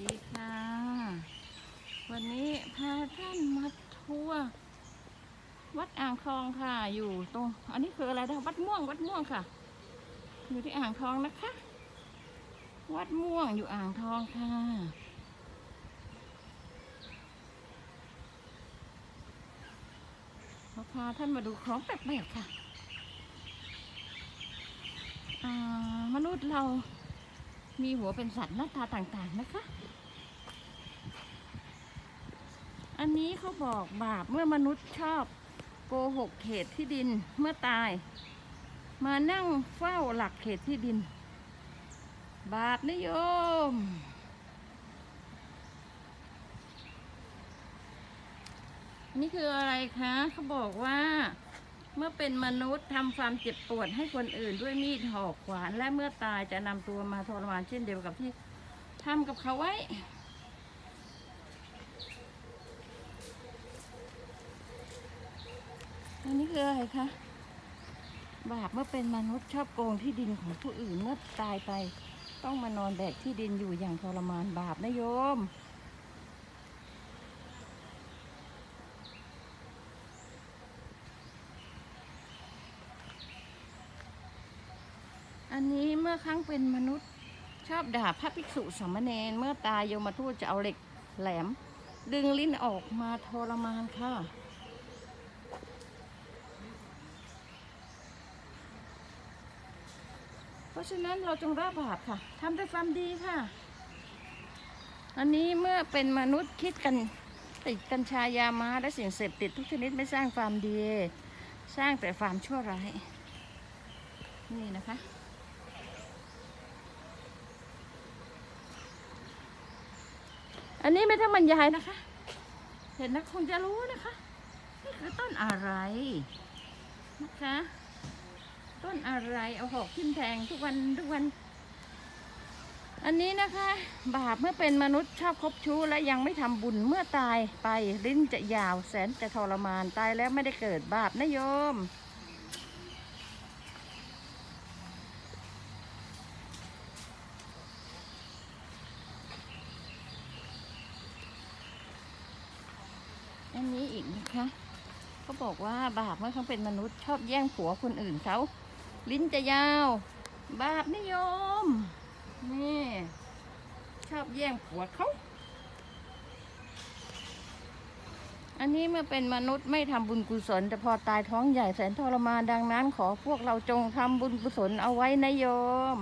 ดีค่ะ วันนี้พาท่านมาทัวร์วัดอ่างทองค่ะ อยู่ตรง อันนี้คืออะไรนะวัดม่วง วัดม่วงค่ะ อยู่ที่อ่างทองนะคะ วัดม่วงอยู่อ่างทองค่ะ เราพาท่านมาดูของแปลกๆค่ะมนุษย์เรา มีหัวเป็นสัตว์หน้าตาต่างๆนะคะ อันนี้เขาบอกบาปเมื่อมนุษย์ชอบโกหกเขตที่ดินเมื่อตาย มานั่งเฝ้าหลักเขตที่ดิน บาปนิยมนนี้คืออะไรคะ เขาบอกว่า เมื่อเป็นมนุษย์ทำความเจ็บปวดให้คนอื่นด้วยมีดหอกขวาน และเมื่อตายจะนำตัวมาทรมานเช่นเดียวกับที่ทำกับเขาไว้ อันนี้คืออะไรคะบาปเมื่อเป็นมนุษย์ชอบโกงที่ดินของผู้อื่นเมื่อตายไป ต้องมานอนแบกที่ดินอยู่อย่างทรมานบาปนะโยม อันนี้เมื่อครั้งเป็นมนุษย์ชอบด่าพระภิกษุสามเณรเมื่อตายโยมทูตจะเอาเหล็กแหลม ดึงลิ้นออกมาทรมานค่ะ เพราะฉะนั้นเราจงละบาปค่ะทำแต่ความดีค่ะ อันนี้เมื่อเป็นมนุษย์คิดกันติดกัญชายามาและสิ่งเสพติดทุกชนิดไม่สร้างความดี สร้างแต่ความชั่วร้าย นี่นะคะ อันนี้ไม่ต้องบรรยายนะคะ เห็นนะคงจะรู้นะคะ นี่คือต้นอะไร นะคะ ต้นอะไรเอาหอกทิ่มแทงทุกวันทุกวัน อันนี้นะคะ บาปเมื่อเป็นมนุษย์ชอบคบชู้และยังไม่ทำบุญเมื่อตายไปลิ้นจะยาวแสนจะทรมานตายแล้วไม่ได้เกิดบาปนะโยม อันนี้อีกนะคะเขาบอกว่าบาปเมื่อเขาเป็นมนุษย์ชอบแย่งผัวคนอื่นเขาลิ้นจะยาว บาปนิยม นี่ ชอบแย่งผัวเขาอันนี้เมื่อเป็นมนุษย์ไม่ทำบุญกุศล แต่พอตายท้องใหญ่แสนทรมานดังนั้น ขอพวกเราจงทำบุญกุศลเอาไว้นะโยม